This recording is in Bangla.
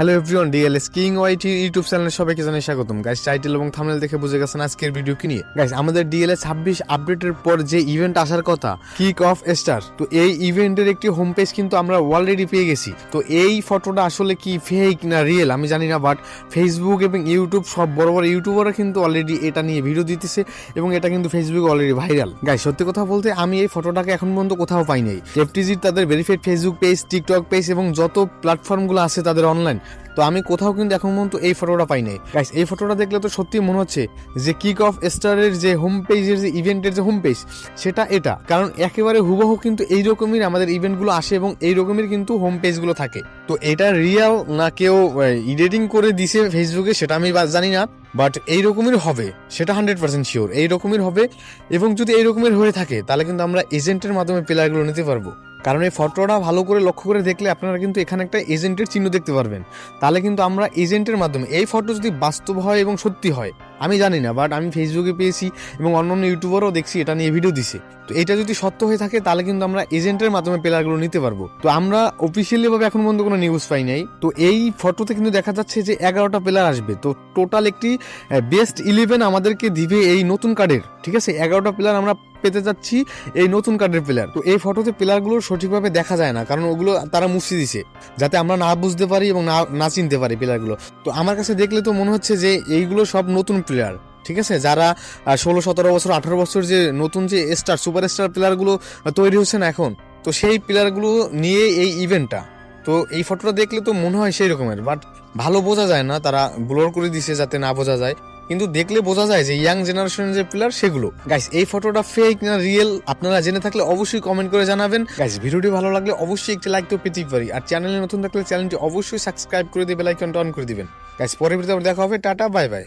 Hello everyone DLS king YT YouTube চ্যানেলে সবাইকে জানাই স্বাগতম। গাইস টাইটেল এবং থামনেল দেখে বুঝে গেছেন আজকের ভিডিও কি নিয়ে। গাইস আমাদের ডিএলএ ছাব্বিশ আপডেটের পর যে ইভেন্ট আসার কথা কিক অফ স্টার তো এই ইভেন্টের একটি হোম পেজ কিন্তু আমরা অলরেডি পেয়ে গেছি। তো এই ফটোটা আসলে কি ফেক না রিয়েল আমি জানি না বাট ফেসবুক এবং ইউটিউব সব বড় বড় ইউটিউবাররা কিন্তু অলরেডি এটা নিয়ে ভিডিও দিতেছে এবং এটা কিন্তু ফেসবুকে অলরেডি ভাইরাল গাইস সত্যি কথা বলতে আমি এই ফটোটাকে এখন পর্যন্ত কোথাও পাই নাই এফটিজির তাদের verified Facebook page TikTok page এবং যত প্ল্যাটফর্মগুলো আছে তাদের অনলাইন তো আমি কোথাও কিন্তু এখন পর্যন্ত এই ফটোটা পাই নাই গাইস এই ফটোটা দেখলে তো সত্যি মনে হচ্ছে যে কিক অফ স্টারের যে হোম পেজের যে ইভেন্টের যে হোম পেজ সেটা এটা। কারণ একেবারে হুবহু কিন্তু এই রকমের আমাদের ইভেন্টগুলো আসে এবং এই রকমের কিন্তু হোম পেজগুলো থাকে। তো এটা রিয়াল না কেউ এডিটিং করে দিছে ফেসবুকে সেটা আমি জানি না বাট এই রকমের হবে, সেটা হান্ড্রেড পার্সেন্ট শিওর এই রকমের হবে এবং যদি এই রকমের হয়ে থাকে, তাহলে কিন্তু আমরা এজেন্টের মাধ্যমে প্লেয়ারগুলো নিতে পারব। কারণ এই ফটোটা ভালো করে লক্ষ্য করে দেখলে আপনারা কিন্তু এখানে একটা এজেন্টের চিহ্ন দেখতে পারবেন। তাহলে কিন্তু আমরা এজেন্টের মাধ্যমে, এই ফটো যদি বাস্তব হয় এবং সত্যি হয় আমি জানি না বাট আমি ফেসবুকে পেয়েছি এবং অন্যান্য ইউটিউবারও দেখছি, এটা নিয়ে ভিডিও দিছে। তো এটা যদি সত্য হয়ে থাকে, তাহলে কিন্তু আমরা এজেন্টের মাধ্যমে প্লেয়ারগুলো নিতে পারব। তো আমরা অফিসিয়ালি ভাবে এখন পর্যন্ত কোনো নিউজ পাই নাই। তো এই ফটোতে কিন্তু দেখা যাচ্ছে যে এগারোটা প্লেয়ার আসবে। তো টোটাল একটি বেস্ট ইলেভেন আমাদেরকে দিবে এই নতুন কার্ডের ঠিক আছে? এগারোটা প্লেয়ার আমরা পেতে যাচ্ছি এই নতুন কার্ডের প্লেয়ার তো এই ফটোতে প্লেয়ারগুলো সঠিকভাবে দেখা যায় না, কারণ ওগুলো তারা মুছে দিছে, যাতে আমরা না বুঝতে পারি এবং না না চিনতে পারি প্লেয়ারগুলো তো আমার কাছে দেখলে তো মনে হচ্ছে যে এইগুলো সব নতুন প্লেয়ার ঠিক আছে? যারা ষোলো, সতেরো বছর, আঠারো বছর যে নতুন যে স্টার সুপার স্টার প্লেয়ারগুলো তৈরি হচ্ছে না এখন, তো সেই প্লেয়ারগুলো নিয়ে এই ইভেন্টটা তো এই ফটোটা দেখলে তো মনে হয় সেই রকমের বাট ভালো বোঝা যায় না, তারা ব্লোর করে দিছে যাতে না বোঝা যায়। কিন্তু দেখলে বোঝা যায় যে ইয়াং জেনারেশনের যে প্লেয়ার সেগুলো। গাইস এই ফটোটা ফেক না রিয়েল আপনারা জেনে থাকলে অবশ্যই কমেন্ট করে জানাবেন। গাইস ভিডিওটি ভালো লাগলে অবশ্যই একটি লাইক তো পেতেই পারি। আর চ্যানেলে নতুন থাকলে চ্যানেলটি অবশ্যই সাবস্ক্রাইব করে দিয়ে বেল আইকনটা অন করে দিবেন। গাইস পরের ভিডিওতে দেখা হবে, টাটা বাই বাই